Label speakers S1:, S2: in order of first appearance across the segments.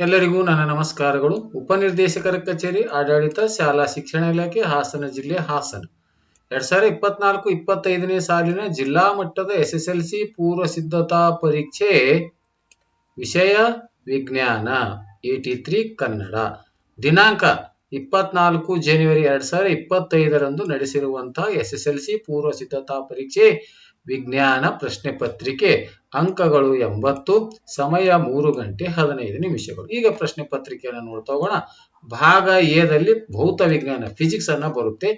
S1: ಎಲ್ಲರಿಗೂ ನನ್ನ ನಮಸ್ಕಾರಗಳು. ಉಪನಿರ್ದೇಶಕರ ಕಚೇರಿ, ಆಡಳಿತ, ಶಾಲಾ ಶಿಕ್ಷಣ ಇಲಾಖೆ, ಹಾಸನ ಜಿಲ್ಲೆ, ಹಾಸನ. ಎರಡ್ ಸಾವಿರದ ಇಪ್ಪತ್ನಾಲ್ಕು, ಇಪ್ಪತ್ತೈದನೇ ಸಾಲಿನ ಜಿಲ್ಲಾ ಮಟ್ಟದ ಎಸ್ ಎಸ್ ಎಲ್ ಸಿ ಪೂರ್ವ ಸಿದ್ಧತಾ ಪರೀಕ್ಷೆ ವಿಷಯ ವಿಜ್ಞಾನ ಏಟಿ ತ್ರೀ ಕನ್ನಡ. ದಿನಾಂಕ ಇಪ್ಪತ್ನಾಲ್ಕು ಜನವರಿ ಎರಡ್ ಸಾವಿರದ ಇಪ್ಪತ್ತೈದರಂದು ನಡೆಸಿರುವಂತಹ ಎಸ್ ಎಸ್ ಎಲ್ ಸಿ ಪೂರ್ವ ಸಿದ್ಧತಾ ಪರೀಕ್ಷೆ ವಿಜ್ಞಾನ ಪ್ರಶ್ನೆ ಪತ್ರಿಕೆ. ಅಂಕಗಳು ಎಂಬತ್ತು, ಸಮಯ ಮೂರು ಗಂಟೆ ಹದಿನೈದು ನಿಮಿಷಗಳು. ಈಗ ಪ್ರಶ್ನೆ ಪತ್ರಿಕೆಯನ್ನು ನೋಡ್ತಾ ಹೋಗೋಣ. ಭಾಗ ಎದಲ್ಲಿ ಭೌತ ವಿಜ್ಞಾನ ಫಿಸಿಕ್ಸ್ ಅನ್ನ ಬರುತ್ತೆ.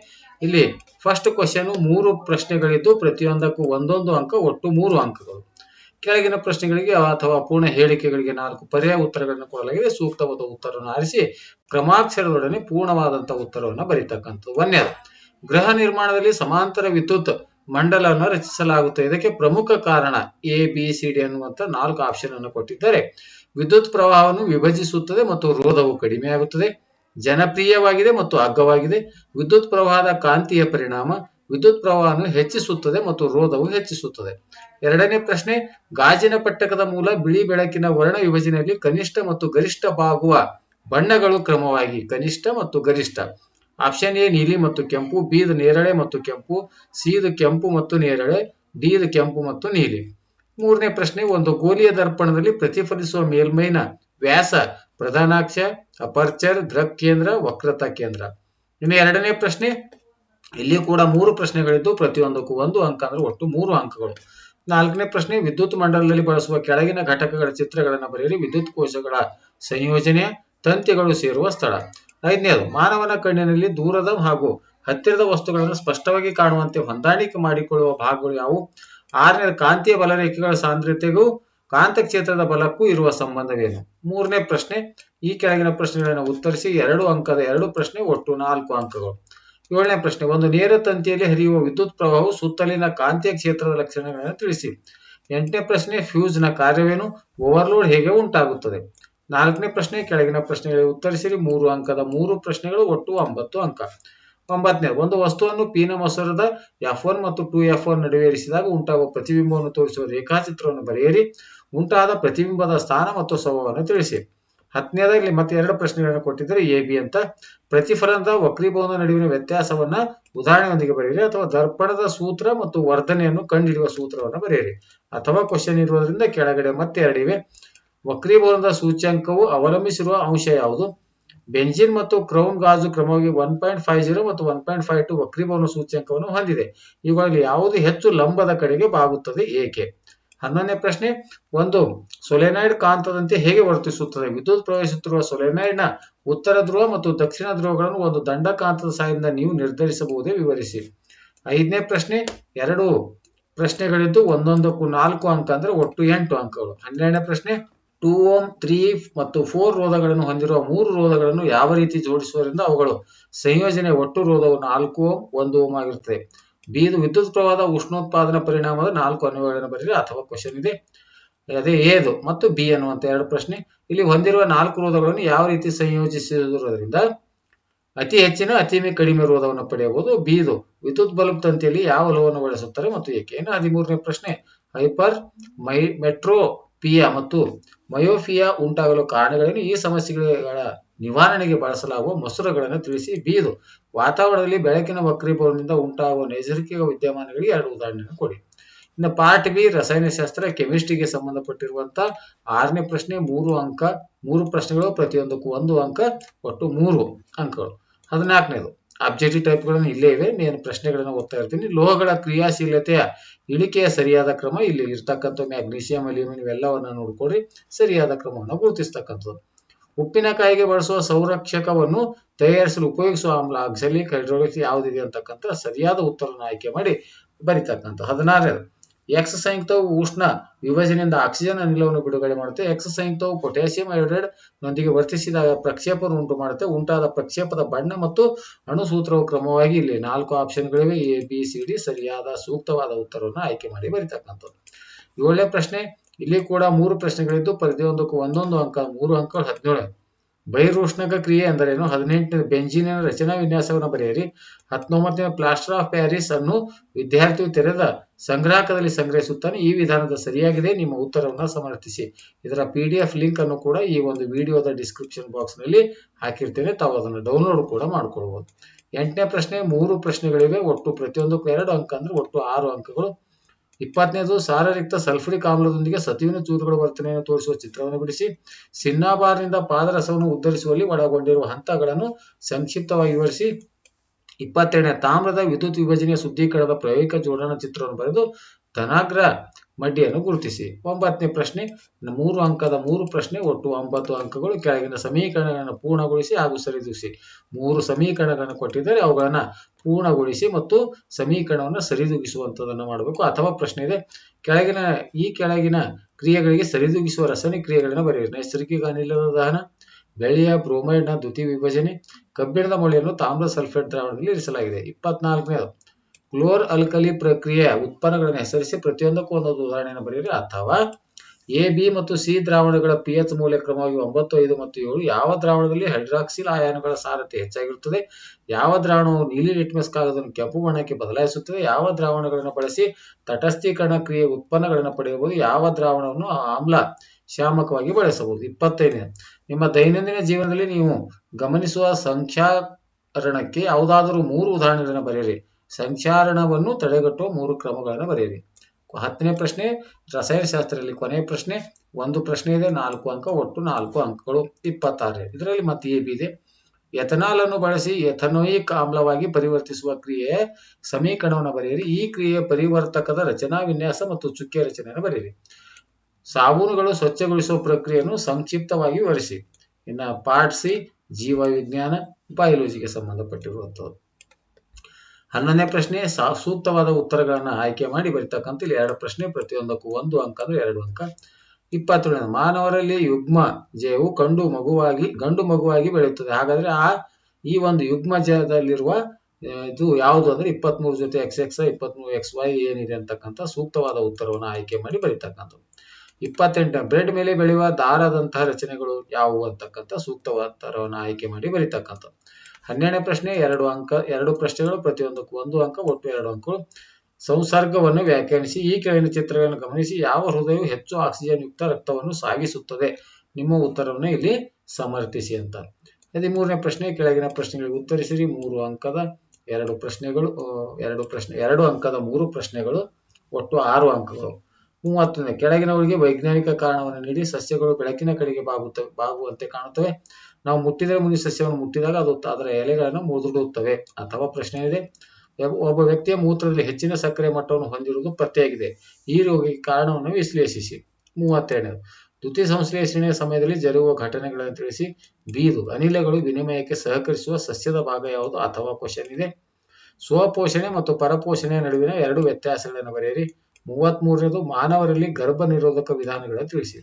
S1: ಇಲ್ಲಿ ಫಸ್ಟ್ ಕ್ವಶನ್ ಮೂರು ಪ್ರಶ್ನೆಗಳಿದ್ದು ಪ್ರತಿಯೊಂದಕ್ಕೂ ಒಂದೊಂದು ಅಂಕ, ಒಟ್ಟು ಮೂರು ಅಂಕಗಳು. ಕೆಳಗಿನ ಪ್ರಶ್ನೆಗಳಿಗೆ ಅಥವಾ ಪೂರ್ಣ ಹೇಳಿಕೆಗಳಿಗೆ ನಾಲ್ಕು ಪರ್ಯಾಯ ಉತ್ತರಗಳನ್ನು ಕೊಡಲಾಗಿದೆ. ಸೂಕ್ತವಾದ ಉತ್ತರವನ್ನು ಆರಿಸಿ, ಕ್ರಮಾಕ್ಷರದೊಡನೆ ಪೂರ್ಣವಾದಂತಹ ಉತ್ತರವನ್ನು ಬರೀತಕ್ಕಂಥದ್ದು. ಒಂದನೇದು, ಗೃಹ ನಿರ್ಮಾಣದಲ್ಲಿ ಸಮಾಂತರ ವಿದ್ಯುತ್ ಮಂಡಲವನ್ನು ರಚಿಸಲಾಗುತ್ತೆ ಇದಕ್ಕೆ ಪ್ರಮುಖ ಕಾರಣ ಎ ಬಿ ಸಿ ಡಿ ಅನ್ನುವಂತ ನಾಲ್ಕು ಆಪ್ಷನ್ ಅನ್ನು ಕೊಟ್ಟಿದ್ದಾರೆ. ವಿದ್ಯುತ್ ಪ್ರವಾಹವನ್ನು ವಿಭಜಿಸುತ್ತದೆ ಮತ್ತು ರೋಧವು ಕಡಿಮೆಯಾಗುತ್ತದೆ ಜನಪ್ರಿಯವಾಗಿದೆ ಮತ್ತು ಅಗ್ಗವಾಗಿದೆ. ವಿದ್ಯುತ್ ಪ್ರವಾಹದ ಕಾಂತಿಯ ಪರಿಣಾಮ ವಿದ್ಯುತ್ ಪ್ರವಾಹವನ್ನು ಹೆಚ್ಚಿಸುತ್ತದೆ ಮತ್ತು ರೋಧವು ಹೆಚ್ಚಿಸುತ್ತದೆ. ಎರಡನೇ ಪ್ರಶ್ನೆ, ಗಾಜಿನ ಪಟ್ಟಕದ ಮೂಲ ಬಿಳಿ ಬೆಳಕಿನ ವರ್ಣ ವಿಭಜನೆಯಲ್ಲಿ ಕನಿಷ್ಠ ಮತ್ತು ಗರಿಷ್ಠ ಬಾಗುವ ಬಣ್ಣಗಳು ಕ್ರಮವಾಗಿ ಕನಿಷ್ಠ ಮತ್ತು ಗರಿಷ್ಠ. ಆಪ್ಷನ್ ಎ ನೀಲಿ ಮತ್ತು ಕೆಂಪು ಬಿ ಇದು ನೇರಳೆ ಮತ್ತು ಕೆಂಪು ಸಿ ಇದು ಕೆಂಪು ಮತ್ತು ನೇರಳೆ ಡಿ ಇದು ಕೆಂಪು ಮತ್ತು ನೀಲಿ. ಮೂರನೇ ಪ್ರಶ್ನೆ, ಒಂದು ಗೋಲಿಯ ದರ್ಪಣದಲ್ಲಿ ಪ್ರತಿಫಲಿಸುವ ಮೇಲ್ಮೈನ ವ್ಯಾಸ, ಪ್ರಧಾನಾಕ್ಷ, ಅಪರ್ಚರ್ ದೃಕ್ ಕೇಂದ್ರ, ವಕ್ರತಾ ಕೇಂದ್ರ. ಇನ್ನು ಎರಡನೇ ಪ್ರಶ್ನೆ, ಇಲ್ಲಿ ಕೂಡ ಮೂರು ಪ್ರಶ್ನೆಗಳಿದ್ದು, ಪ್ರತಿಯೊಂದಕ್ಕೂ ಒಂದು ಅಂಕ ಅಂದ್ರೆ ಒಟ್ಟು ಮೂರು ಅಂಕಗಳು. ನಾಲ್ಕನೇ ಪ್ರಶ್ನೆ, ವಿದ್ಯುತ್ ಮಂಡಲದಲ್ಲಿ ಬಳಸುವ ಕೆಳಗಿನ ಘಟಕಗಳ ಚಿತ್ರಗಳನ್ನು ಬರೆಯಲು ವಿದ್ಯುತ್ ಕೋಶಗಳ ಸಂಯೋಜನೆ, ತಂತಿಗಳು ಸೇರುವ ಸ್ಥಳ. ಐದನೇದು ಮಾನವನ ಕಣ್ಣಿನಲ್ಲಿ ದೂರದ ಹಾಗೂ ಹತ್ತಿರದ ವಸ್ತುಗಳನ್ನು ಸ್ಪಷ್ಟವಾಗಿ ಕಾಣುವಂತೆ ಹೊಂದಾಣಿಕೆ ಮಾಡಿಕೊಳ್ಳುವ ಭಾಗಗಳು ಯಾವುವು? ಆರನೇ ಕಾಂತೀಯ ಬಲರೇಖೆಗಳ ಸಾಂದ್ರತೆಗೂ ಕಾಂತಕ್ಷೇತ್ರದ ಬಲಕ್ಕೂ ಇರುವ ಸಂಬಂಧವೇನು? ಮೂರನೇ ಪ್ರಶ್ನೆ, ಈ ಕೆಳಗಿನ ಪ್ರಶ್ನೆಗಳನ್ನು ಉತ್ತರಿಸಿ ಎರಡು ಅಂಕದ ಎರಡು ಪ್ರಶ್ನೆ, ಒಟ್ಟು ನಾಲ್ಕು ಅಂಕಗಳು. ಏಳನೇ ಪ್ರಶ್ನೆ, ಒಂದು ನೇರ ತಂತಿಯಲ್ಲಿ ಹರಿಯುವ ವಿದ್ಯುತ್ ಪ್ರವಾಹವು ಸುತ್ತಲಿನ ಕಾಂತೀಯ ಕ್ಷೇತ್ರದ ಲಕ್ಷಣಗಳನ್ನು ತಿಳಿಸಿ. ಎಂಟನೇ ಪ್ರಶ್ನೆ, ಫ್ಯೂಸ್ನ ಕಾರ್ಯವೇನು? ಓವರ್ಲೋಡ್ ಹೇಗೆ ಉಂಟಾಗುತ್ತದೆ? ನಾಲ್ಕನೇ ಪ್ರಶ್ನೆ, ಕೆಳಗಿನ ಪ್ರಶ್ನೆಗಳಿಗೆ ಉತ್ತರಿಸಿರಿ ಮೂರು ಅಂಕದ ಮೂರು ಪ್ರಶ್ನೆಗಳು ಒಟ್ಟು ಒಂಬತ್ತು ಅಂಕ. ಒಂಬತ್ತನೇ, ಒಂದು ವಸ್ತುವನ್ನು ಪಿನ ಮೊಸರದ ಎಫ್ ಒನ್ ಮತ್ತು ಟು ಎಫ್ ಒನ್ ನಡುವೆ ಇರಿಸಿದಾಗ ಉಂಟಾಗುವ ಪ್ರತಿಬಿಂಬವನ್ನು ತೋರಿಸುವ ರೇಖಾಚಿತ್ರವನ್ನು ಬರೆಯಿರಿ. ಉಂಟಾದ ಪ್ರತಿಬಿಂಬದ ಸ್ಥಾನ ಮತ್ತು ಸ್ವಭಾವವನ್ನು ತಿಳಿಸಿ. ಹತ್ತನೇದಾಗಲಿ ಮತ್ತೆ ಎರಡು ಪ್ರಶ್ನೆಗಳನ್ನು ಕೊಟ್ಟಿದ್ದರೆ ಎ, ಬಿ ಅಂತ. ಪ್ರತಿಫಲನದ ವಕ್ರೀಭವನ ನಡುವಿನ ವ್ಯತ್ಯಾಸವನ್ನ ಉದಾಹರಣೆಯೊಂದಿಗೆ ಬರೆಯಿರಿ ಅಥವಾ ದರ್ಪಣದ ಸೂತ್ರ ಮತ್ತು ವರ್ಧನೆಯನ್ನು ಕಂಡುಹಿಡಿಯುವ ಸೂತ್ರವನ್ನು ಬರೆಯಿರಿ. ಅಥವಾ ಕ್ವಶನ್ ಇರುವುದರಿಂದ ಕೆಳಗಡೆ ಮತ್ತೆ ಎರಡಿವೆ ವಕ್ರೀಭವನದ ಸೂಚ್ಯಂಕವು ಅವಲಂಬಿಸಿರುವ ಅಂಶ ಯಾವುದು? ಬೆಂಜಿನ್ ಮತ್ತು ಕ್ರೌನ್ ಗಾಜು ಕ್ರಮವಾಗಿ ಒನ್ ಪಾಯಿಂಟ್ ಫೈವ್ ಜೀರೋ ಮತ್ತು ಒನ್ ಪಾಯಿಂಟ್ ಫೈವ್ ಟು ವಕ್ರೀಭವನ ಸೂಚ್ಯಂಕವನ್ನು ಹೊಂದಿದೆ. ಇವುಗಳಲ್ಲಿ ಯಾವುದು ಹೆಚ್ಚು ಲಂಬದ ಕಡೆಗೆ ಬಾಗುತ್ತದೆ, ಏಕೆ? ಹನ್ನೊಂದನೇ ಪ್ರಶ್ನೆ, ಒಂದು, ಸೊಲೆನಾಯ್ಡ್ ಕಾಂತದಂತೆ ಹೇಗೆ ವರ್ತಿಸುತ್ತದೆ? ವಿದ್ಯುತ್ ಪ್ರವೇಶಿಸುತ್ತಿರುವ ಸೊಲೆನಾಯ್ಡ್ನ ಉತ್ತರ ಧ್ರುವ ಮತ್ತು ದಕ್ಷಿಣ ಧ್ರುವಗಳನ್ನು ಒಂದು ದಂಡ ಕಾಂತದ ಸಹಾಯದಿಂದ ನೀವು ನಿರ್ಧರಿಸಬಹುದೇ? ವಿವರಿಸಿ. ಐದನೇ ಪ್ರಶ್ನೆ, ಎರಡು ಪ್ರಶ್ನೆಗಳಿದ್ದು ಒಂದೊಂದಕ್ಕೂ ನಾಲ್ಕು ಅಂಕ ಅಂದ್ರೆ ಒಟ್ಟು ಎಂಟು ಅಂಕಗಳು. ಹನ್ನೆರಡನೇ ಪ್ರಶ್ನೆ ಟೂ ಓಮ್, ತ್ರೀ ಮತ್ತು ಫೋರ್ ರೋಧಗಳನ್ನು ಹೊಂದಿರುವ ಮೂರು ರೋಧಗಳನ್ನು ಯಾವ ರೀತಿ ಜೋಡಿಸುವುದರಿಂದ ಅವುಗಳು ಸಂಯೋಜನೆ ಒಟ್ಟು ರೋಧವು ನಾಲ್ಕು ಓಮ್, ಒಂದು ಓಮ್ ಆಗಿರುತ್ತದೆ. ಬಿ ಇದು ವಿದ್ಯುತ್ ಪ್ರವಾಹದ ಉಷ್ಣೋತ್ಪಾದನಾ ಪರಿಣಾಮದ ನಾಲ್ಕು ಅನ್ವಯಗಳನ್ನು ಬರಲಿ ಅಥವಾ ಕ್ವಶನ್ ಇದೆ. ಅದೇ ಏದು ಮತ್ತು ಬಿ ಅನ್ನುವಂತ ಎರಡು ಪ್ರಶ್ನೆ. ಇಲ್ಲಿ ಹೊಂದಿರುವ ನಾಲ್ಕು ರೋಧಗಳನ್ನು ಯಾವ ರೀತಿ ಸಂಯೋಜಿಸುವುದರಿಂದ ಅತಿ ಹೆಚ್ಚಿನ, ಅತಿ ಕಡಿಮೆ ರೋಧವನ್ನು ಪಡೆಯಬಹುದು. ಬೀದು ವಿದ್ಯುತ್ ಬಲ್ಬ್ ತಂತಿಯಲ್ಲಿ ಯಾವ ಲೋಹವನ್ನು ಬಳಸುತ್ತಾರೆ ಮತ್ತು ಏಕೆ? ಹದಿಮೂರನೇ ಪ್ರಶ್ನೆ. ಹೈಪರ್ ಮೈ ಮೆಟ್ರೋ, ಪಿಯಾ ಮತ್ತು ಮಯೋಫಿಯಾ ಉಂಟಾಗಲು ಕಾರಣಗಳೇನು ಈ ಸಮಸ್ಯೆಗಳ ನಿವಾರಣೆಗೆ ಬಳಸಲಾಗುವ ಮೊಸರುಗಳನ್ನು ತಿಳಿಸಿ. ಬೀದು, ವಾತಾವರಣದಲ್ಲಿ ಬೆಳಕಿನ ವಕ್ರೀಭವನದಿಂದ ಉಂಟಾಗುವ ನೈಸರ್ಗಿಕ ವಿದ್ಯಮಾನಗಳಿಗೆ ಎರಡು ಉದಾಹರಣೆಯನ್ನು ಕೊಡಿ. ಇನ್ನು ಪಾರ್ಟ್ ಬಿ ರಸಾಯನಶಾಸ್ತ್ರ ಕೆಮಿಸ್ಟ್ರಿಗೆ ಸಂಬಂಧಪಟ್ಟಿರುವಂತ ಆರನೇ ಪ್ರಶ್ನೆ, ಮೂರು ಅಂಕ, ಮೂರು ಪ್ರಶ್ನೆಗಳು ಪ್ರತಿಯೊಂದಕ್ಕೂ ಒಂದು ಅಂಕ, ಒಟ್ಟು ಮೂರು ಅಂಕಗಳು. ಹದಿನಾಲ್ಕನೇದು ಅಬ್ಜೆಕ್ಟಿವ್ ಟೈಪ್ಗಳನ್ನು ಇಲ್ಲೇ ಇವೆ నేను ಪ್ರಶ್ನೆಗಳನ್ನು ಓದ್ತಾ ಇರ್ತೀನಿ. ಲೋಹಗಳ ಕ್ರಿಯಾಶೀಲತೆಯ ಇಳಿಕೆಯ ಸರಿಯಾದ ಕ್ರಮ ಇಲ್ಲಿ ಇರ್ತಕ್ಕಂಥ ಮ್ಯಾಗ್ನೀಷಿಯಂ ಅಲ್ಯೂಮಿನಿಯಂ ಇವೆಲ್ಲವನ್ನ ನೋಡ್ಕೊಡ್ರಿ ಸರಿಯಾದ ಕ್ರಮವನ್ನು ಗುರುತಿಸ್ತಕ್ಕಂಥದ್ದು. ಉಪ್ಪಿನಕಾಯಿಗೆ ಬಳಸುವ ಸಂರಕ್ಷಕವನ್ನು ತಯಾರಿಸಲು ಉಪಯೋಗಿಸುವ ಆಮ್ಲ ಆಕ್ಸಲಿಕ್ ಹೈಡ್ರೋಲಿಕ್, ಯಾವುದಿದೆ ಅಂತಕ್ಕಂಥ ಸರಿಯಾದ ಉತ್ತರವನ್ನು ಆಯ್ಕೆ ಮಾಡಿ ಬರಿತಕ್ಕಂಥ ಹದಿನಾರನೇದು ಎಕ್ಸ್ ಸಂಯುಕ್ತವು ಉಷ್ಣ ವಿಭಜನೆಯಿಂದ ಆಕ್ಸಿಜನ್ ಅನಿಲವನ್ನು ಬಿಡುಗಡೆ ಮಾಡುತ್ತೆ. ಎಕ್ಸ್ ಸಂಯುಕ್ತವು ಪೊಟ್ಯಾಸಿಯಂ ಹೈಡ್ರೈಡ್ ನೊಂದಿಗೆ ವರ್ತಿಸಿದಾಗ ಪ್ರಕ್ಷೇಪವನ್ನು ಉಂಟು ಮಾಡುತ್ತೆ. ಉಂಟಾದ ಪ್ರಕ್ಷೇಪದ ಬಣ್ಣ ಮತ್ತು ಅಣುಸೂತ್ರವು ಕ್ರಮವಾಗಿ ಇಲ್ಲಿ ನಾಲ್ಕು ಆಪ್ಷನ್ಗಳಿವೆ ಎ ಬಿ ಸಿ ಡಿ ಸರಿಯಾದ ಸೂಕ್ತವಾದ ಉತ್ತರವನ್ನು ಆಯ್ಕೆ ಮಾಡಿ ಬರಿತಕ್ಕಂಥದ್ದು. ಏಳನೇ ಪ್ರಶ್ನೆ, ಇಲ್ಲಿ ಕೂಡ ಮೂರು ಪ್ರಶ್ನೆಗಳಿದ್ದು, ಪ್ರತಿಯೊಂದಕ್ಕೂ ಒಂದೊಂದು ಅಂಕ, ಮೂರು ಅಂಕಗಳು ಹದಿನೇಳು. ಬಹಿರೋಷ್ಣಕ ಕ್ರಿಯೆ ಎಂದರೇನು? ಹದಿನೆಂಟನೇ ಬೆಂಜಿನಿನ ರಚನಾ ವಿನ್ಯಾಸವನ್ನು ಬರೆಯಿರಿ. ಹತ್ತೊಂಬತ್ತನೇ ಪ್ಲಾಸ್ಟರ್ ಆಫ್ ಪ್ಯಾರಿಸ್ ಅನ್ನು ವಿದ್ಯಾರ್ಥಿಯು ತೆರೆದ ಸಂಗ್ರಾಹಕದಲ್ಲಿ ಸಂಗ್ರಹಿಸುತ್ತಾನೆ. ಈ ವಿಧಾನದ ಸರಿಯಾಗಿದೆ. ನಿಮ್ಮ ಉತ್ತರವನ್ನು ಸಮರ್ಥಿಸಿ. ಇದರ ಪಿ ಡಿ ಎಫ್ ಲಿಂಕ್ ಅನ್ನು ಕೂಡ ಈ ಒಂದು ವಿಡಿಯೋದ ಡಿಸ್ಕ್ರಿಪ್ಷನ್ ಬಾಕ್ಸ್ನಲ್ಲಿ ಹಾಕಿರ್ತೇನೆ. ತಾವು ಅದನ್ನು ಡೌನ್ಲೋಡ್ ಕೂಡ ಮಾಡ್ಕೊಳ್ಬಹುದು ಎಂಟನೇ ಪ್ರಶ್ನೆ, ಮೂರು ಪ್ರಶ್ನೆಗಳಿವೆ. ಒಟ್ಟು ಪ್ರತಿಯೊಂದಕ್ಕೂ ಎರಡು ಅಂಕ ಅಂದ್ರೆ ಒಟ್ಟು ಆರು ಅಂಕಗಳು. ಇಪ್ಪತ್ತನೇದು ಸಾರರಿಕ್ತ ಸಲ್ಫುರಿಕ್ ಆಮ್ಲದೊಂದಿಗೆ ಸತುವಿನ ಚೂರುಗಳ ವರ್ತನೆಯನ್ನು ತೋರಿಸುವ ಚಿತ್ರವನ್ನು ಬಿಡಿಸಿ ಸಿನ್ನಾಬಾರ್ನಿಂದ ಪಾದರಸವನ್ನು ಉದ್ಧರಿಸುವಲ್ಲಿ ಒಳಗೊಂಡಿರುವ ಹಂತಗಳನ್ನು ಸಂಕ್ಷಿಪ್ತವಾಗಿ ವಿವರಿಸಿ. ಇಪ್ಪತ್ತೆರಡನೇ ತಾಮ್ರದ ವಿದ್ಯುತ್ ವಿಭಜನೆಯ ಶುದ್ಧೀಕರಣದ ಪ್ರಾಯೋಗಿಕ ಜೋಡಣಾ ಚಿತ್ರವನ್ನು ಬರೆದು ಧನಾಗ್ರ ಮಡ್ಡಿಯನ್ನು ಗುರುತಿಸಿ. ಒಂಬತ್ತನೇ ಪ್ರಶ್ನೆ, ಮೂರು ಅಂಕದ ಮೂರು ಪ್ರಶ್ನೆ ಒಟ್ಟು ಒಂಬತ್ತು ಅಂಕಗಳು ಕೆಳಗಿನ ಸಮೀಕರಣಗಳನ್ನು ಪೂರ್ಣಗೊಳಿಸಿ ಹಾಗೂ ಸರಿದೂಗಿಸಿ. ಮೂರು ಸಮೀಕರಣಗಳನ್ನು ಕೊಟ್ಟಿದ್ದರೆ ಅವುಗಳನ್ನು ಪೂರ್ಣಗೊಳಿಸಿ ಮತ್ತು ಸಮೀಕರಣವನ್ನು ಸರಿದೂಗಿಸುವಂಥದ್ದನ್ನು ಮಾಡಬೇಕು. ಅಥವಾ ಪ್ರಶ್ನೆ ಇದೆ, ಕೆಳಗಿನ, ಈ ಕೆಳಗಿನ ಕ್ರಿಯೆಗಳಿಗೆ ಸರಿದೂಗಿಸುವ ರಸಾಯನಿಕ ಕ್ರಿಯೆಗಳನ್ನು ಬರೆಯಿರಿ. ನೈಸರ್ಗಿಕ ಅನಿಲದ ದಹನ, ಬೆಳ್ಳಿಯ ಬ್ರೋಮೈಡ್ನ ದ್ವಿತೀಯ ವಿಭಜನೆ, ಕಬ್ಬಿಣದ ಮೊಳೆಯನ್ನು ತಾಮ್ರ ಸಲ್ಫೇಟ್ ದ್ರಾವಣದಲ್ಲಿ ಇರಿಸಲಾಗಿದೆ. ಇಪ್ಪತ್ನಾಲ್ಕನೇದು ಕ್ಲೋರ್ ಅಲ್ಕಲಿ ಪ್ರಕ್ರಿಯೆ ಉತ್ಪನ್ನಗಳನ್ನು ಹೆಸರಿಸಿ ಪ್ರತಿಯೊಂದಕ್ಕೂ ಒಂದೊಂದು ಉದಾಹರಣೆಯನ್ನು ಬರೆಯಿರಿ. ಅಥವಾ ಎ, ಬಿ ಮತ್ತು ಸಿ ದ್ರಾವಣಗಳ ಪಿ ಎಚ್ ಮೌಲ್ಯ ಕ್ರಮವಾಗಿ ಒಂಬತ್ತು, ಐದು ಮತ್ತು ಏಳು ಯಾವ ದ್ರಾವಣದಲ್ಲಿ ಹೈಡ್ರಾಕ್ಸಿಲ್ ಆಯಾನುಗಳ ಸಾರತೆ ಹೆಚ್ಚಾಗಿರುತ್ತದೆ? ಯಾವ ದ್ರಾವಣವು ನೀಲಿ ಲಿಟ್ಮಸ್ ಕಾಗದವನ್ನು ಕೆಂಪು ಬಣ್ಣಕ್ಕೆ ಬದಲಾಯಿಸುತ್ತದೆ? ಯಾವ ದ್ರಾವಣಗಳನ್ನು ಬಳಸಿ ತಟಸ್ಥೀಕರಣ ಕ್ರಿಯೆ ಉತ್ಪನ್ನಗಳನ್ನು ಪಡೆಯಬಹುದು? ಯಾವ ದ್ರಾವಣವನ್ನು ಆಮ್ಲ ಶಾಮಕವಾಗಿ ಬಳಸಬಹುದು? ಇಪ್ಪತ್ತೈದನೇ, ನಿಮ್ಮ ದೈನಂದಿನ ಜೀವನದಲ್ಲಿ ನೀವು ಗಮನಿಸುವ ಸಂಖ್ಯಾರಣಕ್ಕೆ ಯಾವುದಾದರೂ ಮೂರು ಉದಾಹರಣೆಗಳನ್ನು ಬರೆಯಿರಿ. ಸಂಚಾರಣವನ್ನು ತಡೆಗಟ್ಟುವ ಮೂರು ಕ್ರಮಗಳನ್ನು ಬರೆಯಿರಿ. ಹತ್ತನೇ ಪ್ರಶ್ನೆ, ರಸಾಯನಶಾಸ್ತ್ರದಲ್ಲಿ ಕೊನೆಯ ಪ್ರಶ್ನೆ, ಒಂದು ಪ್ರಶ್ನೆ ಇದೆ, ನಾಲ್ಕು ಅಂಕ, ಒಟ್ಟು ನಾಲ್ಕು ಅಂಕಗಳು, ಇಪ್ಪತ್ತಾರು ಇದರಲ್ಲಿ ಮತ್ತೆ ಎ ಬಿ ಇದೆ. ಎಥನಾಲ್ ಅನ್ನು ಬಳಸಿ ಎಥನೋಯಿಕ್ ಆಮ್ಲವಾಗಿ ಪರಿವರ್ತಿಸುವ ಕ್ರಿಯೆ ಸಮೀಕರಣವನ್ನು ಬರೆಯಿರಿ. ಈ ಕ್ರಿಯೆಯ ಪರಿವರ್ತಕದ ರಚನಾ ವಿನ್ಯಾಸ ಮತ್ತು ಚುಕ್ಕೆ ರಚನೆಯನ್ನು ಬರೆಯಿರಿ. ಸಾಬೂನುಗಳು ಸ್ವಚ್ಛಗೊಳಿಸುವ ಪ್ರಕ್ರಿಯೆಯನ್ನು ಸಂಕ್ಷಿಪ್ತವಾಗಿ ವಿವರಿಸಿ. ಇನ್ನ ಪಾರ್ಟ್ ಸಿ ಜೀವ ವಿಜ್ಞಾನ ಬಯಾಲಜಿಗೆ ಸಂಬಂಧಪಟ್ಟಿರುವಂತದ್ದು ಹನ್ನೊಂದನೇ ಪ್ರಶ್ನೆ ಸೂಕ್ತವಾದ ಉತ್ತರಗಳನ್ನ ಆಯ್ಕೆ ಮಾಡಿ ಬರೀತಕ್ಕಂಥ ಇಲ್ಲಿ ಎರಡು ಪ್ರಶ್ನೆ, ಪ್ರತಿಯೊಂದಕ್ಕೂ ಒಂದು ಅಂಕ ಅಂದ್ರೆ ಎರಡು ಅಂಕ. ಇಪ್ಪತ್ತೇಳನೇ ಮಾನವರಲ್ಲಿ ಯುಗ್ಮ ಜಯವು ಕಂಡು ಮಗುವಾಗಿ, ಗಂಡು ಮಗುವಾಗಿ ಬೆಳೆಯುತ್ತದೆ. ಹಾಗಾದ್ರೆ ಆ, ಈ ಒಂದು ಯುಗ್ಮ ಜಯದಲ್ಲಿರುವ ಇದು ಯಾವುದು ಅಂದ್ರೆ ಇಪ್ಪತ್ಮೂರು ಜೊತೆ ಎಕ್ಸ್ ಎಕ್ಸ್ ಇಪ್ಪತ್ಮೂರು ಎಕ್ಸ್ ವೈ ಏನಿದೆ ಅಂತಕ್ಕಂಥ ಸೂಕ್ತವಾದ ಉತ್ತರವನ್ನು ಆಯ್ಕೆ ಮಾಡಿ ಬರೀತಕ್ಕಂಥದ್ದು. ಇಪ್ಪತ್ತೆಂಟು, ಬ್ರೆಡ್ ಮೇಲೆ ಬೆಳೆಯುವ ದಾರದಂತಹ ರಚನೆಗಳು ಯಾವುವು ಅಂತಕ್ಕಂಥ ಸೂಕ್ತವಾದ ಉತ್ತರವನ್ನು ಆಯ್ಕೆ ಮಾಡಿ ಬರೀತಕ್ಕಂಥದ್ದು. ಹನ್ನೆರಡನೇ ಪ್ರಶ್ನೆ, ಎರಡು ಅಂಕ, ಎರಡು ಪ್ರಶ್ನೆಗಳು, ಪ್ರತಿಯೊಂದಕ್ಕೂ ಒಂದು ಅಂಕ, ಒಟ್ಟು ಎರಡು ಅಂಕಗಳು. ಸಂಸರ್ಗವನ್ನು ವ್ಯಾಖ್ಯಾನಿಸಿ. ಈ ಕೆಳಗಿನ ಚಿತ್ರಗಳನ್ನು ಗಮನಿಸಿ. ಯಾವ ಹೃದಯವು ಹೆಚ್ಚು ಆಕ್ಸಿಜನ್ ಯುಕ್ತ ರಕ್ತವನ್ನು ಸಾಗಿಸುತ್ತದೆ? ನಿಮ್ಮ ಉತ್ತರವನ್ನು ಇಲ್ಲಿ ಸಮರ್ಥಿಸಿ ಅಂತ. ಹದಿಮೂರನೇ ಪ್ರಶ್ನೆ, ಕೆಳಗಿನ ಪ್ರಶ್ನೆಗಳಿಗೆ ಉತ್ತರಿಸಿರಿ. ಮೂರು ಅಂಕದ ಎರಡು ಪ್ರಶ್ನೆಗಳು ಎರಡು ಪ್ರಶ್ನೆ, ಎರಡು ಅಂಕದ ಮೂರು ಪ್ರಶ್ನೆಗಳು, ಒಟ್ಟು ಆರು ಅಂಕಗಳು. ಮೂವತ್ತೊಂದನೇ ಕೆಳಗಿನವರಿಗೆ ವೈಜ್ಞಾನಿಕ ಕಾರಣವನ್ನು ನೀಡಿ ಸಸ್ಯಗಳು ಬೆಳಕಿನ ಕಡೆಗೆ ಬಾಗುತ್ತವೆ ಬಾಗುವಂತೆ ಕಾಣುತ್ತವೆ. ನಾವು ಮುಟ್ಟಿದರೆ ಮುಂದೆ ಸಸ್ಯವನ್ನು ಮುಟ್ಟಿದಾಗ ಅದು ಅದರ ಎಲೆಗಳನ್ನು ಮುದುಡುತ್ತವೆ ಅಥವಾ ಪ್ರಶ್ನೆ ಇದೆ. ಒಬ್ಬ ವ್ಯಕ್ತಿಯ ಮೂತ್ರದಲ್ಲಿ ಹೆಚ್ಚಿನ ಸಕ್ಕರೆ ಮಟ್ಟವನ್ನು ಹೊಂದಿರುವುದು ಪತ್ತೆಯಾಗಿದೆ ಈ ರೋಗಿಗೆ ಕಾರಣವನ್ನು ವಿಶ್ಲೇಷಿಸಿ. ಮೂವತ್ತೆರಡು ದ್ಯುತಿ ಸಂಶ್ಲೇಷಣೆಯ ಸಮಯದಲ್ಲಿ ಜರುಗುವ ಘಟನೆಗಳನ್ನು ತಿಳಿಸಿ. ಬೀದು ಅನಿಲಗಳು ವಿನಿಮಯಕ್ಕೆ ಸಹಕರಿಸುವ ಸಸ್ಯದ ಭಾಗ ಯಾವುದು ಅಥವಾ ಕ್ವಶನ್ ಇದೆ? ಸ್ವಪೋಷಣೆ ಮತ್ತು ಪರಪೋಷಣೆಯ ನಡುವಿನ ಎರಡು ವ್ಯತ್ಯಾಸಗಳನ್ನು ಬರೆಯಿರಿ. ಮೂವತ್ತ್ ಮೂರನೇದು ಮಾನವರಲ್ಲಿ ಗರ್ಭ ನಿರೋಧಕ ವಿಧಾನಗಳನ್ನು ತಿಳಿಸಿ.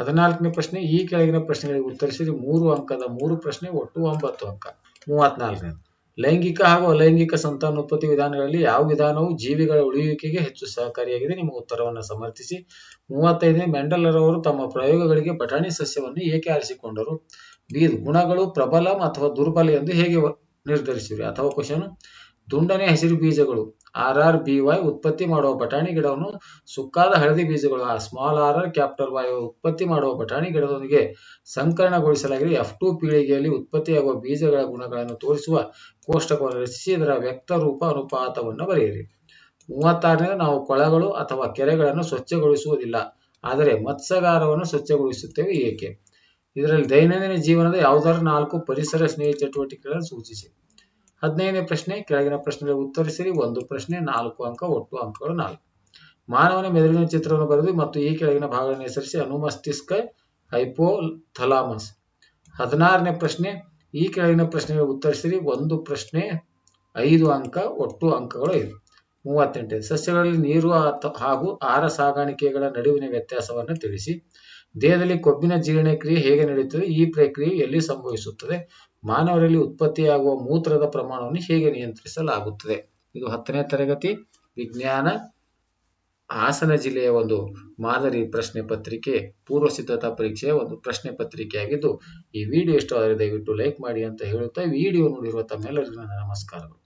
S1: ಹದಿನಾಲ್ಕನೇ ಪ್ರಶ್ನೆ, ಈ ಕೆಳಗಿನ ಪ್ರಶ್ನೆಗಳಿಗೆ ಉತ್ತರಿಸಿದ್ರೆ ಮೂರು ಅಂಕದ ಮೂರು ಪ್ರಶ್ನೆ ಒಟ್ಟು ಒಂಬತ್ತು ಅಂಕ. ಮೂವತ್ನಾಲ್ಕನೇ. ಲೈಂಗಿಕ ಹಾಗೂ ಅಲೈಂಗಿಕ ಸಂತಾನೋತ್ಪತ್ತಿ ವಿಧಾನಗಳಲ್ಲಿ ಯಾವ ವಿಧಾನವು ಜೀವಿಗಳ ಉಳಿಯುವಿಕೆಗೆ ಹೆಚ್ಚು ಸಹಕಾರಿಯಾಗಿದೆ ನಿಮ್ಮ ಉತ್ತರವನ್ನು ಸಮರ್ಥಿಸಿ. ಮೂವತ್ತೈದನೇ, ಮೆಂಡಲರವರು ತಮ್ಮ ಪ್ರಯೋಗಗಳಿಗೆ ಬಟಾಣಿ ಸಸ್ಯವನ್ನು ಏಕೆ ಆರಿಸಿಕೊಂಡರು? ಬಿ, ಗುಣಗಳು ಪ್ರಬಲ ಅಥವಾ ದುರ್ಬಲ ಎಂದು ಹೇಗೆ ನಿರ್ಧರಿಸಿರಿ ಅಥವಾ ಕ್ವಶನ್ ದುಂಡನೆ, ಹಸಿರು ಬೀಜಗಳು. ಆರ್ ಆರ್ ಬಿ ವೈ ಉತ್ಪತ್ತಿ ಮಾಡುವ ಬಟಾಣಿ ಗಿಡವನ್ನು ಸುಕ್ಕಾದ ಹಳದಿ ಬೀಜಗಳು, ಆ small R R capital Y ಉತ್ಪತ್ತಿ ಮಾಡುವ ಬಟಾಣಿ ಗಿಡದೊಂದಿಗೆ ಸಂಕರಣಗೊಳಿಸಲಾಗಿದೆ. ಎಫ್ ಟು ಪೀಳಿಗೆಯಲ್ಲಿ ಉತ್ಪತ್ತಿಯಾಗುವ ಬೀಜಗಳ ಗುಣಗಳನ್ನು ತೋರಿಸುವ ಕೋಷ್ಟಕವನ್ನು ರಚಿಸಿ, ಇದರ ವ್ಯಕ್ತ ರೂಪ ಅನುಪಾತವನ್ನು ಬರೆಯಿರಿ. ಮೂವತ್ತಾರನೇ, ನಾವು ಕೊಳಗಳು ಅಥವಾ ಕೆರೆಗಳನ್ನು ಸ್ವಚ್ಛಗೊಳಿಸುವುದಿಲ್ಲ, ಆದರೆ ಮತ್ಸ್ಯಗಾರವನ್ನು ಸ್ವಚ್ಛಗೊಳಿಸುತ್ತೇವೆ ಏಕೆ? ಇದರಲ್ಲಿ ದೈನಂದಿನ ಜೀವನದ ಯಾವುದಾದ್ರೂ ನಾಲ್ಕು ಪರಿಸರ ಸ್ನೇಹಿ ಚಟುವಟಿಕೆಗಳನ್ನು ಸೂಚಿಸಿ. ಹದಿನೈದನೇ ಪ್ರಶ್ನೆ, ಕೆಳಗಿನ ಪ್ರಶ್ನೆಗೆ ಉತ್ತರಿಸಿರಿ. ಒಂದು ಪ್ರಶ್ನೆ, ನಾಲ್ಕು ಅಂಕ, ಒಟ್ಟು ಅಂಕಗಳು ನಾಲ್ಕು. ಮಾನವನ ಮೆದುಳಿನ ಚಿತ್ರವನ್ನು ಬರೆದು ಮತ್ತು ಈ ಕೆಳಗಿನ ಭಾಗಗಳನ್ನು ಹೆಸರಿಸಿ ಅನುಮಸ್ತಿಷ್ಕ ಹೈಪೋಥಲಾಮಸ್. ಹದಿನಾರನೇ ಪ್ರಶ್ನೆ, ಈ ಕೆಳಗಿನ ಪ್ರಶ್ನೆಗೆ ಉತ್ತರಿಸಿರಿ. ಒಂದು ಪ್ರಶ್ನೆ, ಐದು ಅಂಕ, ಒಟ್ಟು ಅಂಕಗಳು ಐದು ಮೂವತ್ತೆಂಟು. ಸಸ್ಯಗಳಲ್ಲಿ ನೀರು ಹಾಗೂ ಆಹಾರ ಸಾಗಾಣಿಕೆಗಳ ನಡುವಿನ ವ್ಯತ್ಯಾಸವನ್ನು ತಿಳಿಸಿ. ದೇಹದಲ್ಲಿ ಕೊಬ್ಬಿನ ಜೀರ್ಣಕ್ರಿಯೆ ಹೇಗೆ ನಡೆಯುತ್ತದೆ ಈ ಪ್ರಕ್ರಿಯೆ ಎಲ್ಲಿ ಸಂಭವಿಸುತ್ತದೆ, ಮಾನವರಲ್ಲಿ ಉತ್ಪತ್ತಿಯಾಗುವ ಮೂತ್ರದ ಪ್ರಮಾಣವನ್ನು ಹೇಗೆ ನಿಯಂತ್ರಿಸಲಾಗುತ್ತದೆ. ಇದು ಹತ್ತನೇ ತರಗತಿ, ವಿಜ್ಞಾನ, ಹಾಸನ ಜಿಲ್ಲೆಯ ಒಂದು ಮಾದರಿ ಪ್ರಶ್ನೆ ಪತ್ರಿಕೆ, ಪೂರ್ವ ಸಿದ್ಧತಾ ಪರೀಕ್ಷೆಯ ಒಂದು ಪ್ರಶ್ನೆ ಪತ್ರಿಕೆಯಾಗಿದ್ದು, ಈ ವಿಡಿಯೋ ಇಷ್ಟವಾದರೆ ದಯವಿಟ್ಟು ಲೈಕ್ ಮಾಡಿ ಅಂತ ಹೇಳುತ್ತಾ ವಿಡಿಯೋ ನೋಡಿರುವ ತಮ್ಮೆಲ್ಲರಿಗೂ ನನ್ನ ನಮಸ್ಕಾರಗಳು.